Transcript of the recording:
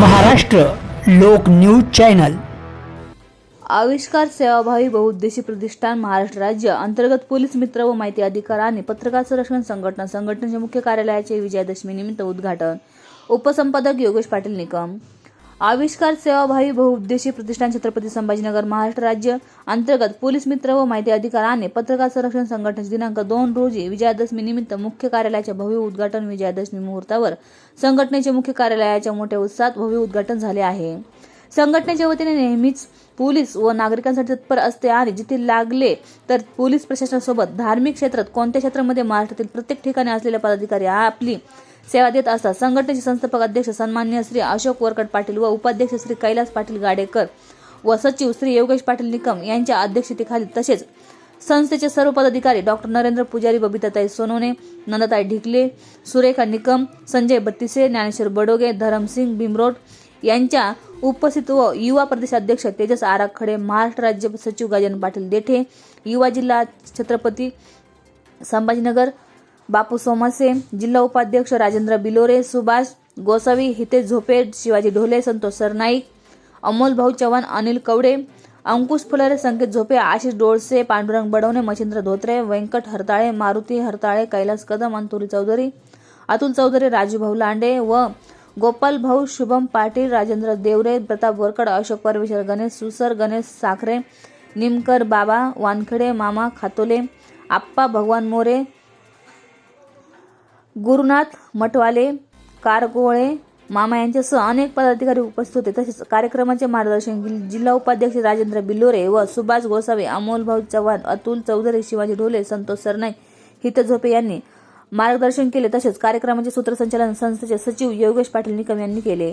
महाराष्ट्र लोक news channel. आविष्कार सेवाभावी बहुउद्देशीय प्रतिष्ठान महाराष्ट्र राज्य अंतर्गत पोलीस मित्र व माहिती अधिकार आणि पत्रकार संरक्षण संघटना संघटनेच्या मुख्य कार्यालयाचे विजयादशमी निमित्त उद्घाटन. उपसंपादक योगेश पाटील निकम. आविष्कार सेवाभावी बहुउद्देशीय प्रतिष्ठान छत्रपती संभाजीनगर महाराष्ट्र राज्य अंतर्गत पोलीस मित्र व माहिती अधिकार आणि पत्रकार संरक्षण संघटनेचे दिनांक दोन रोजी विजयादशमी निमित्त मुख्य कार्यालयाच्या भव्य उद्घाटन विजयादशमी मुहूर्तावर संघटनेचे मुख्य कार्यालयाच्या मोठ्या उत्साहात भव्य उद्घाटन झाले आहे. संघटनेच्या वतीने नेहमीच पोलीस व नागरिकांसाठी तत्पर असते आणि जिथे लागले तर पोलीस प्रशासनासोबत धार्मिक क्षेत्रात कोणत्या क्षेत्रामध्ये महाराष्ट्रातील प्रत्येक ठिकाणी असलेले पदाधिकारी आपली सेवा देत असतात. संघटनेचे संस्थापक अध्यक्ष सन्मान्य श्री अशोक वरकट पाटील व उपाध्यक्ष श्री कैलास पाटील गाडेकर व सचिव श्री योगेश पाटील निकम यांच्या अध्यक्षतेखाली तसेच संस्थेचे सर्व पदाधिकारी डॉक्टर नरेंद्र पुजारी बबिताताई सोनोने नंदाताई ढिकले सुरेखा निकम संजय बत्तीसे ज्ञानेश्वर बडोगे धरमसिंग भीमरोड यांच्या उपस्थित व युवा प्रदेशाध्यक्ष तेजस आराखडे महाराष्ट्र राज्य सचिव गजानन पाटील देठे युवा जिल्हा छत्रपती संभाजीनगर बापू सोमासे जिल्हा उपाध्यक्ष राजेंद्र बिलोरे सुभाष गोसावी हितेश झोपे शिवाजी ढोले संतोष सरनाईक अमोल भाऊ चव्हाण अनिल कवडे अंकुश फुलारे संकेत झोपे आशिष डोळसे पांडुरंग बडवणे मच्छिंद्र धोत्रे व्यंकट हरताळे मारुती हरताळे कैलास कदम अंतुरी चौधरी अतुल चौधरी राजू भाऊ लांडे व गोपाल भाऊ शुभम पाटील राजेंद्र देवरे प्रताप बोरकड अशोक परमेश्वर गणेश सुसर गणेश साखरे निमकर बाबा वानखडे मामा खातोले आप्पा भगवान मोरे गुरुनाथ मटवाले कारगोळे मामा यांच्यासह अनेक पदाधिकारी उपस्थित होते. तसेच कार्यक्रमाचे मार्गदर्शन जिल्हा उपाध्यक्ष राजेंद्र बिल्लोरे व सुभाष गोसावे अमोल भाऊ चव्हाण अतुल चौधरी शिवाजी ढोले संतोष सरनाईक हित झोपे यांनी मार्गदर्शन केले. तसेच कार्यक्रमाचे सूत्रसंचालन संस्थेचे सचिव योगेश पाटील निकम यांनी केले.